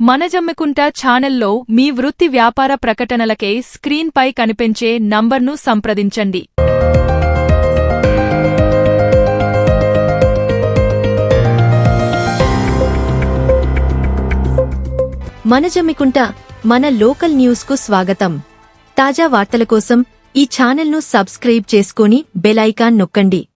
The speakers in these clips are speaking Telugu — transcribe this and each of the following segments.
మనజమ్మికుంట ఛానల్లో మీ వృత్తి వ్యాపార ప్రకటనలకై స్క్రీన్పై కనిపించే నంబర్ను సంప్రదించండి. మనజమ్మికుంట మన లోకల్ న్యూస్కు స్వాగతం. తాజా వార్తల కోసం ఈ ఛానల్ను సబ్స్క్రైబ్ చేసుకుని బెల్ ఐకాన్ నొక్కండి.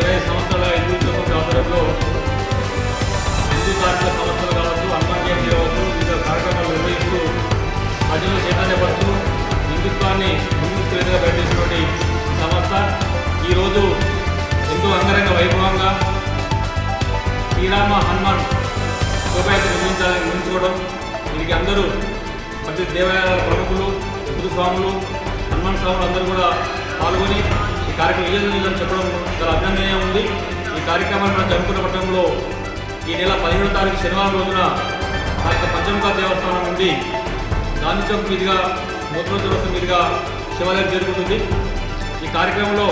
ఇరవై సంవత్సరాల హిందూ ఆధ్వర్యంలో హిందూ కార్మిక సంస్థలు కావచ్చు హనుమాన్ జయంతి కావచ్చు వివిధ కార్యక్రమాలు నిర్వహిస్తూ ప్రజలు చైతన్యపడుతూ హిందుత్వాన్ని ముందుకు విధంగా పెట్టేసినటువంటి సంస్థ. ఈరోజు ఎంతో అంగరంగ వైభవంగా శ్రీరామ హనుమాన్ శోభయాత్ర నిర్మించాలని నిర్మించుకోవడం. దీనికి అందరూ ప్రతి దేవాలయాల ప్రముఖులు హిందూ స్వాములు హనుమాన్ స్వాములు అందరూ కూడా పాల్గొని కార్యక్రమం విజయం చెప్పడం చాలా అభినందనీయం ఉంది? ఈ కార్యక్రమాన్ని మనం జరుపుకున్న పట్టణంలో ఈ నెల పదిహేడో తారీఖు శనివారం రోజున ఆ యొక్క పంచముఖ దేవస్థానం ఉంది గాంధీ చౌక్ మీదుగా మూత్ర మీదుగా శివాలయం జరుగుతుంది ఈ కార్యక్రమంలో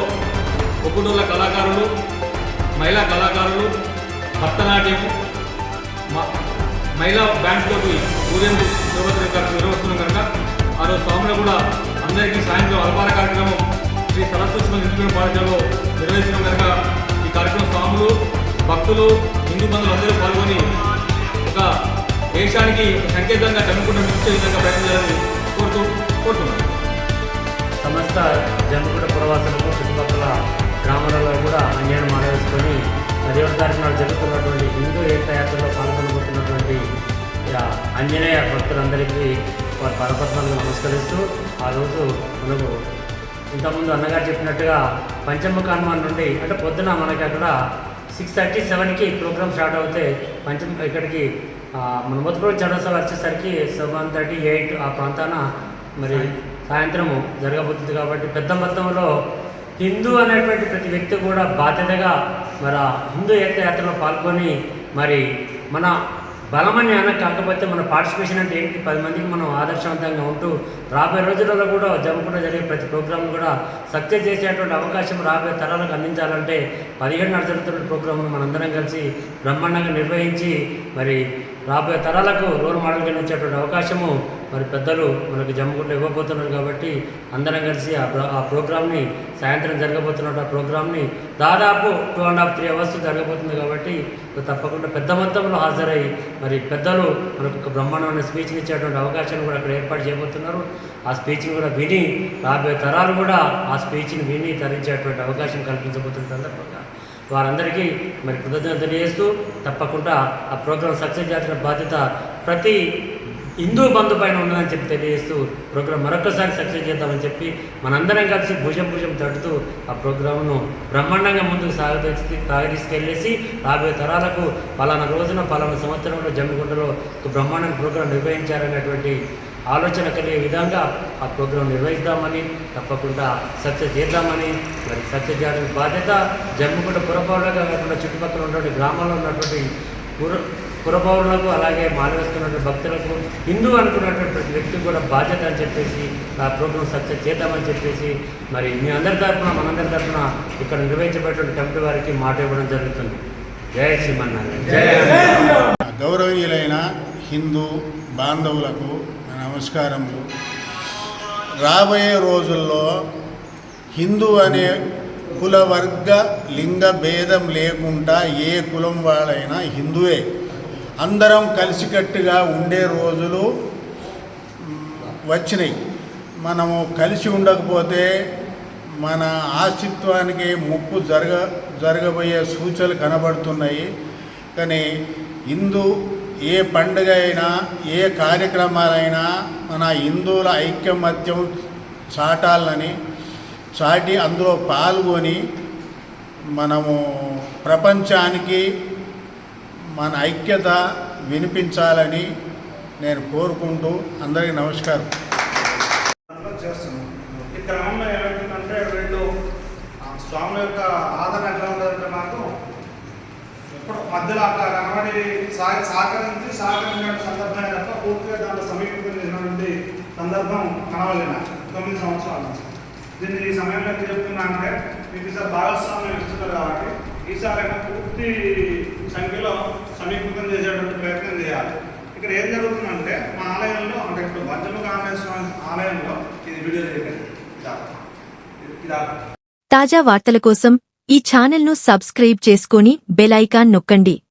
ఒక్కటూళ్ళ కళాకారులు మహిళా కళాకారులు భరతనాట్యం మహిళా బ్యాండ్ తోటి ఊరేందు శోభద్ర గారు నిర్వహిస్తున్నాం కనుక ఆ రోజు స్వాములు కూడా అందరికీ సాయంత్రం అల్పార కార్యక్రమం శ్రీ సరస్వతి ఇంజనీరింగ్ పాఠశాలలో నిర్వహిస్తున్నాం కనుక ఈ కార్యక్రమం స్వాములు భక్తులు హిందూ బంధువులు అందరూ పాల్గొని ఒక దేశానికి సంకేతంగా చదువుకుంటూ నిలిచే విధంగా ప్రయత్నించాలని కోరుతూ కోరుతున్నాను. సమస్త జమ్మిగూడ పురవాసులకు చుట్టుపక్కల గ్రామాలలో కూడా అన్యాయం మానేసుకొని పదిహేడు తారీఖు నాడు జరుగుతున్నటువంటి హిందూ ఏకయాత్రలో పాల్గొనబోతున్నటువంటి అంజనేయ భక్తులందరికీ వారి పరపత్నాలకు నమస్కరిస్తూ ఆ రోజు మనకు ఇంతకుముందు అన్నగారు చెప్పినట్టుగా పంచముఖ హనుమాన్ నుండి అంటే పొద్దున మనకి అక్కడ సిక్స్ థర్టీ సెవెన్కి ప్రోగ్రామ్ స్టార్ట్ అవుతే పంచం ఇక్కడికి మన మొదటి చడస వచ్చేసరికి సెవెన్ థర్టీ ఎయిట్ ఆ ప్రాంతాన మరి సాయంత్రము జరగబోతుంది కాబట్టి పెద్ద మొత్తంలో హిందూ అనేటువంటి ప్రతి వ్యక్తి కూడా బాధ్యతగా మరి హిందూ ఏకయాత్రలో పాల్గొని మరి మన బలమని అన్న కాకపోతే మన పార్టిసిపేషన్ అంటే ఏంటి? పది మందికి మనం ఆదర్శవంతంగా ఉంటూ రాబోయే రోజులలో కూడా జరగకుండా జరిగే ప్రతి ప్రోగ్రామ్ కూడా సక్సెస్ చేసేటువంటి అవకాశం రాబోయే తరాలకు అందించాలంటే పదిహేడు నడు జరుగుతున్న ప్రోగ్రామ్ను మనందరం కలిసి బ్రహ్మాండంగా నిర్వహించి మరి రాబోయే తరాలకు రోల్ మోడల్గా నిలిచేటువంటి అవకాశము మరి పెద్దలు మనకి జమ్ముకుంటూ ఇవ్వబోతున్నారు కాబట్టి అందరం కలిసి ఆ ప్ర- ఆ ప్రోగ్రామ్ని సాయంత్రం జరగబోతున్న ఆ ప్రోగ్రామ్ని దాదాపు two and half three hours జరగబోతుంది కాబట్టి తప్పకుండా పెద్ద మొత్తంలో హాజరై మరి పెద్దలు మనకు ఒక బ్రహ్మాండమైన స్పీచ్ని ఇచ్చేటువంటి అవకాశాన్ని కూడా అక్కడ ఏర్పాటు చేయబోతున్నారు. ఆ స్పీచ్ని కూడా విని రాబోయే తరాలు కూడా ఆ స్పీచ్ని విని తరించేటువంటి అవకాశం కల్పించబోతున్న సందర్భంగా వారందరికీ మరి కృతజ్ఞతలు తెలియజేస్తూ తప్పకుండా ఆ ప్రోగ్రాం సక్సెస్ చేసిన బాధ్యత ప్రతి హిందూ బంధు పైన ఉన్నదని చెప్పి తెలియజేస్తూ ప్రోగ్రాం మరొకసారి సక్సెస్ చేద్దామని చెప్పి మనందరం కలిసి భుజం భుజం తడుతూ ఆ ప్రోగ్రాంను బ్రహ్మాండంగా ముందుకు సాగదీసి సాగదీసుకెళ్ళేసి రాబోయే తరాలకు పలానా రోజున పలానా సంవత్సరంలో జమ్మిగుంటలో ఒక బ్రహ్మాండ ప్రోగ్రాం నిర్వహించారనేటువంటి ఆలోచన కలిగే విధంగా ఆ ప్రోగ్రాం నిర్వహిద్దామని తప్పకుండా సక్సెస్ చేద్దామని మరి సక్సెస్ చేయడానికి బాధ్యత జమ్మిగుంట పురపాలక కాకుండా చుట్టుపక్కల ఉన్నటువంటి గ్రామాల్లో ఉన్నటువంటి పుర పురపౌరులకు అలాగే మానవేస్తున్నటువంటి భక్తులకు హిందూ అనుకున్నటువంటి ప్రతి వ్యక్తికి కూడా బాధ్యత అని చెప్పేసి ఆ ప్రోగ్రాం సక్సెస్ చేద్దామని చెప్పేసి మరి మీ అందరి తరఫున మనందరి తరఫున ఇక్కడ నిర్వహించబడేటువంటి కమిటీ వారికి మాట ఇవ్వడం జరుగుతుంది. జయ జయ గౌరవనీయులైన హిందూ బాంధవులకు నమస్కారములు. రాబోయే రోజుల్లో హిందూ అనే కుల వర్గ లింగ భేదం లేకుండా ఏ కులం వాళ్ళైనా హిందువే. అందరం కలిసికట్టుగా ఉండే రోజులు వచ్చినాయి. మనము కలిసి ఉండకపోతే మన ఆస్తిత్వానికి ముప్పు జరగ జరగబోయే సూచనలు కనబడుతున్నాయి. కానీ హిందూ ఏ పండుగ అయినా ఏ కార్యక్రమాలైనా మన హిందువుల ఐక్యమత్యం చాటాలని చాటి అందులో పాల్గొని మనము ప్రపంచానికి మన ఐక్యత వినిపించాలని నేను కోరుకుంటూ అందరికీ నమస్కారం. చేస్తున్నాం ఈ క్రమంలో ఏమైందంటే రెండు ఆ స్వామి యొక్క ఆదరణ ఎట్లా ఉందంటే నాకు ఎప్పుడు మధ్యలో అట్లా కనబడి సహ సహకరించి సహకరించిన సందర్భమే తప్ప పూర్తిగా దాంట్లో సమీపం చేసినటువంటి సందర్భం కనవలేన తొమ్మిది సంవత్సరాల నుంచి. దీన్ని ఈ సమయంలో చెప్తున్నా అంటే మీకు ఈసారి భాగస్వామ్యం ఇస్తున్నారు కాబట్టి ఈసారి పూర్తి సంఖ్యలో సమీకృతం చేసేటువంటి ప్రయత్నం చేయాలి. ఇక్కడ ఏం జరుగుతుందంటే మా ఆలయంలో అంటే ఇప్పుడు పంచముఖ ఆంజనేయ స్వామి ఆలయంలో ఇది వీడియో జరిగింది తాజా వార్తల కోసం ఈ ఛానల్ను సబ్స్క్రైబ్ చేసుకొని బెల్ ఐకాన్ నొక్కండి.